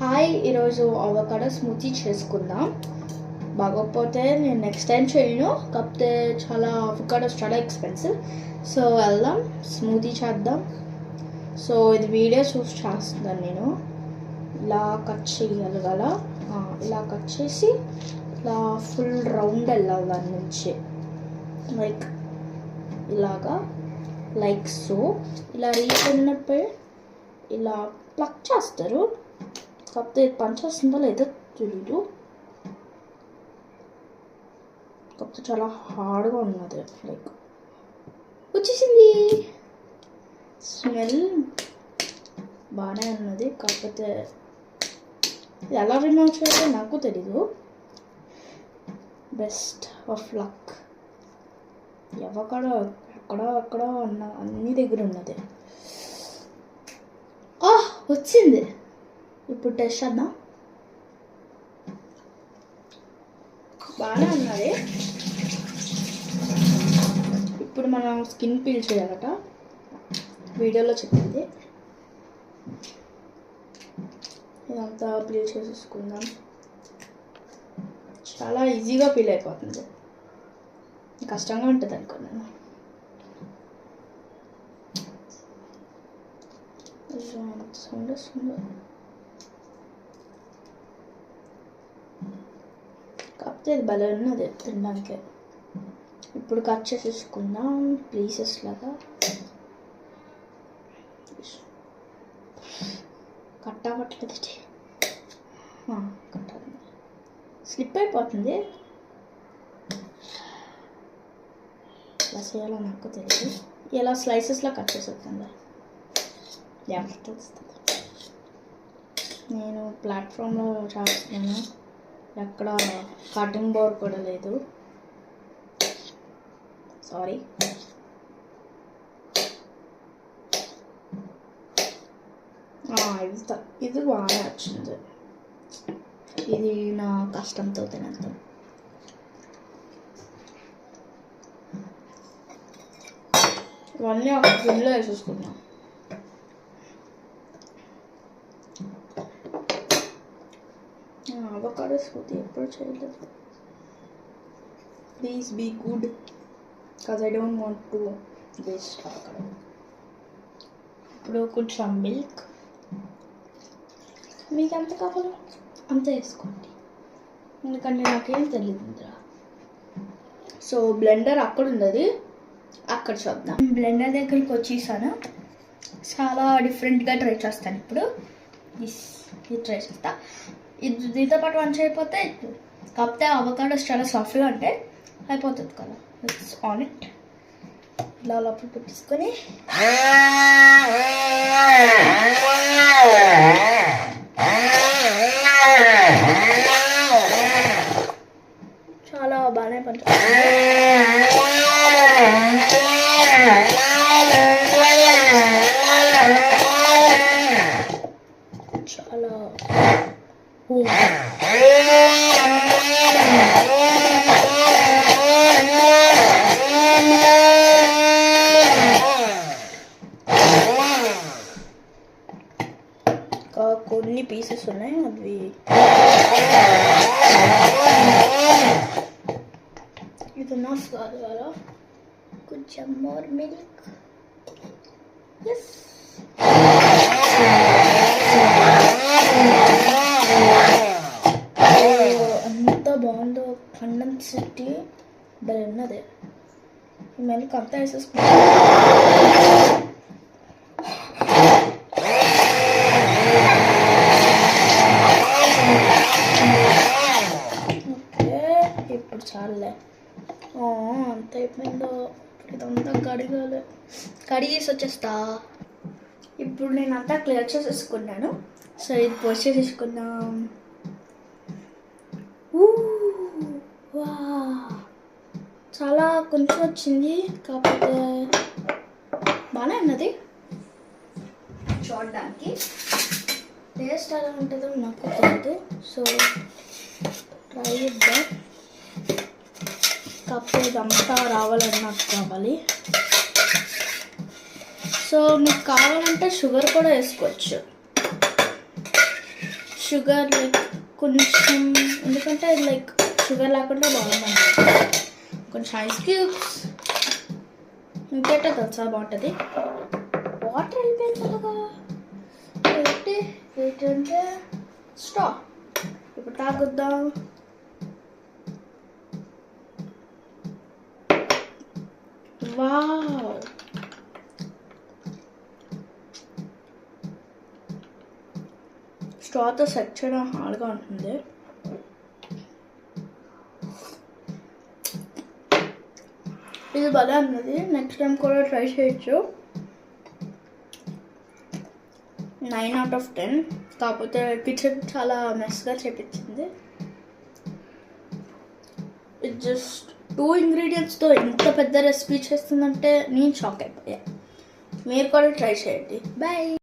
Hi ఈరోజు avocado smoothie చేసుకుందాం. బాగోకపోతే నేను నెక్స్ట్ టైం చేయను. కాకపోతే చాలా అవకాడోస్ చాలా ఎక్స్పెన్సివ్ సో వెళ్దాం. స్మూతీ చేద్దాం. సో ఇది వీడియో చూసి చేస్తున్నాను నేను. ఇలా కట్ చేయాలి కదా ఇలా కట్ చేసి ఇలా ఫుల్ రౌండ్ వెళ్ళాలి దాని నుంచి. లైక్ ఇలాగా. లైక్ సో ఇలా రీచ్ ఉన్నప్పుడు ఇలా ప్లక్ చేస్తారు. కాకపోతే ఇది పనిచేస్తుందో లేదో తెలీదు కాకపోతే చాలా హార్డ్గా ఉన్నది లైక్ వచ్చేసింది స్మెల్ బాగానే ఉన్నది కాకపోతే ఇది ఎలా రిమూవ్ చేయాలో నాకు తెలీదు బెస్ట్ ఆఫ్ లక్ ఎవక్కడ ఎక్కడో ఎక్కడో ఉన్న అన్ని దగ్గర ఉన్నది ఆ వచ్చింది ఇప్పుడు టెస్ట్ చేద్దాం. బాగానే ఉన్నది. ఇప్పుడు మనం స్కిన్ పీల్ చేయాలట. వీడియోలో చెప్పింది. ఇదంతా పీల్ చేసేసుకుందాం. చాలా ఈజీగా పీల్ అయిపోతుంది. కష్టంగా ఉంటుంది అనుకున్నాను సౌండ్ వస్తుంది కాకపోతే ఇది భలే ఉన్నది తినడానికి ఇప్పుడు కట్ చేసేసుకుందాం ప్లీసెస్ లాగా. కట్ అవ్వట్లేదు కట్ అవుతుంది స్లిప్ అయిపోతుంది. ఎలా చేయాలో నాకు తెలియదు ఇలా స్లైసెస్లో కట్ చేసేస్తుంది జాగ్రత్త తెలుస్తుంది నేను ప్లాట్ఫామ్లో చేస్తున్నాను ఎక్కడ కటింగ్ బోర్డ్ కూడా లేదు. సారీ ఇది త- ఇది బాగా వచ్చింది ఇది నా కష్టంతో తినేద్దాం. ఇవన్నీ ఒక గిన్నెలో వేసేసుకున్నాం అవకాడో స్మూతీ ఎప్పుడు చేయలేదు please be good because I don't want to waste avocado ఇప్పుడు కొంచెం మిల్క్ మీకు ఎంత కావాలో? అంత వేసుకోండి. ఎందుకంటే నాకేం తెలియదు ఇందులో. సో బ్లెండర్ అక్కడ ఉన్నది. అక్కడ చూద్దాం. బ్లెండర్ దగ్గరికి వచ్చేసాను. చాలా డిఫరెంట్గా ట్రై చేస్తాను ఇప్పుడు. దిస్ ఇది ట్రై చేస్తా. ఇది దీంతో పాటు మంచి అయిపోతే కాకపోతే అవకాడోస్ చాలా సాఫ్ట్గా ఉంటాయి అయిపోతుంది కదా. ఇట్స్ ఆన్ ఇట్ ఇలా లోపల పెట్టేసుకొని. చాలా బాగానే పనిచేస్తుంది. కొన్ని పీసెస్ ఉన్నాయి. అవి ఇది నఫ్ కాదు కదా కొంచెం మోర్ మిల్క్ ఎస్ అంత బాగుందో. ఖండం సిటీ బలి ఉన్నది. మిల్క్ అంతా వేసేసుకుంటా ఓకే ఇప్పుడు చాలే ఆ, అంత అయిపోయిందో ఇదంతా కడిగాలి. కడిగేసి వచ్చేస్తా ఇప్పుడు నేను అంతా క్లియర్ చేసేసుకున్నాను. సో ఇది పోస్ట్ చేసేసుకుందాం. ఊ, వా. చాలా కొంచెం వచ్చింది కాకపోతే బాగానే ఉన్నది. చూడడానికి. టేస్ట్ ఎలా ఉంటుందో నాకు తెలియదు. సో ట్రై చేద్దాం. కాకపోతే ఇదంతా రావాలని నాకు కావాలి. సో మీకు కావాలంటే షుగర్ కూడా వేసుకోవచ్చు. షుగర్ లైక్ కొంచెం ఎందుకంటే లైక్ షుగర్ లేకుండా బాగుంటుంది కొంచెం ఐస్ క్యూబ్స్. ఇంకేటో తెలుసా బాగుంటుంది వాటర్ వెళ్ళిపోయింది అలాగా ఏంటి? ఏంటంటే స్టా ఇప్పుడు తాగుద్దాం. వావ్ స్ట్రాతో సెట్ చేయడం హార్డ్గా ఉంటుంది ఇది భలే అన్నది నెక్స్ట్ టైం కూడా ట్రై చేయొచ్చు నైన్ అవుట్ ఆఫ్ టెన్ కాకపోతే కిచెన్ చాలా మెస్గా చేపించింది ఇట్ జస్ట్ టూ ఇంగ్రీడియంట్స్తో ఇంత పెద్ద రెసిపీ చేస్తుందంటే నేను షాక్ అయిపోయా. మీరు కూడా ట్రై చేయండి. బాయ్